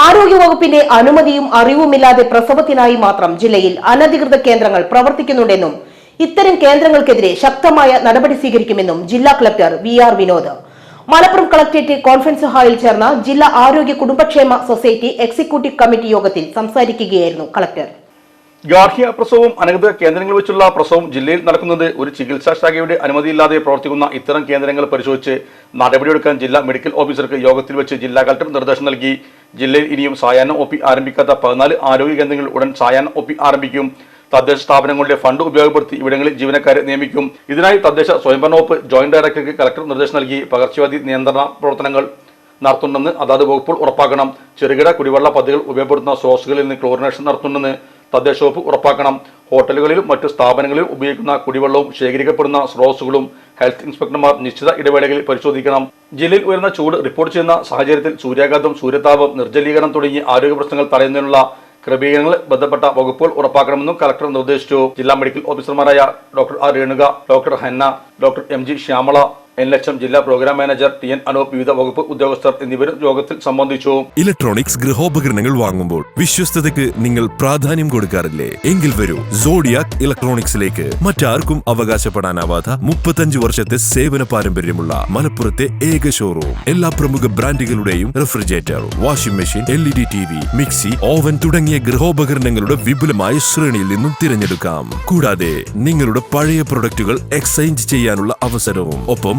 ആരോഗ്യവകുപ്പിന്റെ അനുമതിയും അറിവുമില്ലാതെ പ്രസവത്തിനായി മാത്രം ജില്ലയിൽ അനധികൃത കേന്ദ്രങ്ങൾ പ്രവർത്തിക്കുന്നുണ്ടെന്നും ഇത്തരം കേന്ദ്രങ്ങൾക്കെതിരെ ശക്തമായ നടപടി സ്വീകരിക്കുമെന്നും ജില്ലാ collector V R Vinod. Malappuram collectorate conference ഹാളിൽ ചേർന്ന ജില്ലാ ആരോഗ്യ കുടുംബക്ഷേമ സൊസൈറ്റി എക്സിക്യൂട്ടീവ് കമ്മിറ്റി യോഗത്തിൽ സംസാരിക്കുകയായിരുന്നു കളക്ടർ. ഗാർഹിക പ്രസവവും അനധികൃത കേന്ദ്രങ്ങൾ വെച്ചുള്ള പ്രസവം ജില്ലയിൽ നടക്കുന്നത് ഒരു ചികിത്സാ ശാഖയുടെ അനുമതിയില്ലാതെ പ്രവർത്തിക്കുന്ന ഇത്തരം കേന്ദ്രങ്ങൾ പരിശോധിച്ച് നടപടിയെടുക്കാൻ ജില്ലാ മെഡിക്കൽ ഓഫീസർക്ക് യോഗത്തിൽ വെച്ച് ജില്ലാ കളക്ടർ നിർദ്ദേശം നൽകി. ജില്ലയിൽ ഇനിയും സായാഹ്ന ഒ പി ആരംഭിക്കാത്ത പതിനാല് ആരോഗ്യ കേന്ദ്രങ്ങൾ ഉടൻ സായാഹ്ന ഒ പി ആരംഭിക്കും. തദ്ദേശ സ്ഥാപനങ്ങളുടെ ഫണ്ട് ഉപയോഗപ്പെടുത്തി ഇവിടങ്ങളിൽ ജീവനക്കാരെ നിയമിക്കും. ഇതിനായി തദ്ദേശ സ്വയംഭരണ വകുപ്പ് ജോയിന്റ് ഡയറക്ടർക്ക് കളക്ടർ നിർദ്ദേശം നൽകി. പകർച്ചവ്യാധി നിയന്ത്രണ പ്രവർത്തനങ്ങൾ നടത്തുന്നുണ്ടെന്ന് അതാത് വകുപ്പുകൾ ഉറപ്പാക്കണം. ചെറുകിട കുടിവെള്ള പദ്ധതികൾ ഉപയോഗപ്പെടുത്തുന്ന സോഴ്സുകളിൽ നിന്ന് ക്ലോറിനേഷൻ നടത്തുന്നുണ്ടെന്ന് തദ്ദേശ വകുപ്പ് ഉറപ്പാക്കണം. ഹോട്ടലുകളിലും മറ്റു സ്ഥാപനങ്ങളിലും ഉപയോഗിക്കുന്ന കുടിവെള്ളവും ശേഖരിക്കപ്പെടുന്ന സ്രോതസ്സുകളും ഹെൽത്ത് ഇൻസ്പെക്ടർമാർ നിശ്ചിത ഇടവേളകളിൽ പരിശോധിക്കണം. ജില്ലയിൽ ഉയർന്ന ചൂട് റിപ്പോർട്ട് ചെയ്യുന്ന സാഹചര്യത്തിൽ സൂര്യാഘാതം സൂര്യതാപം നിർജലീകരണം തുടങ്ങിയ ആരോഗ്യ പ്രശ്നങ്ങൾ തടയുന്നതിനുള്ള ക്രമീകരണങ്ങൾ ബന്ധപ്പെട്ട വകുപ്പുകൾ ഉറപ്പാക്കണമെന്നും കളക്ടർ നിർദ്ദേശിച്ചു. ജില്ലാ മെഡിക്കൽ ഓഫീസർമാരായ doctor R Renuka doctor Hanna doctor M G Shyamala N ലക്ഷം ജില്ലാ programme manager T N Anoop വിവിധ വകുപ്പ് ഉദ്യോഗസ്ഥർ എന്നിവരും യോഗത്തിൽ സംബന്ധിച്ചു. ഇലക്ട്രോണിക്സ് ഗൃഹോപകരണങ്ങൾ വാങ്ങുമ്പോൾ വിശ്വസ്തതയ്ക്ക് നിങ്ങൾ പ്രാധാന്യം കൊടുക്കാറില്ലേ? എങ്കിൽ വരൂ. സോഡിയാക് ഇലക്ട്രോണിക്സിലേക്ക് മറ്റാർക്കും അവകാശപ്പെടാനാവാത്ത മുപ്പത്തഞ്ച് വർഷത്തെ സേവന പാരമ്പര്യമുള്ള മലപ്പുറത്തെ ഏക ഷോറൂം എല്ലാ പ്രമുഖ ബ്രാൻഡുകളുടെയും refrigerator washing machine L E D T V mixie oven തുടങ്ങിയ ഗൃഹോപകരണങ്ങളുടെ വിപുലമായ ശ്രേണിയിൽ നിന്നും തിരഞ്ഞെടുക്കാം. കൂടാതെ നിങ്ങളുടെ പഴയ പ്രൊഡക്റ്റുകൾ എക്സ്ചേഞ്ച് ചെയ്യാനുള്ള അവസരവും. ഒപ്പം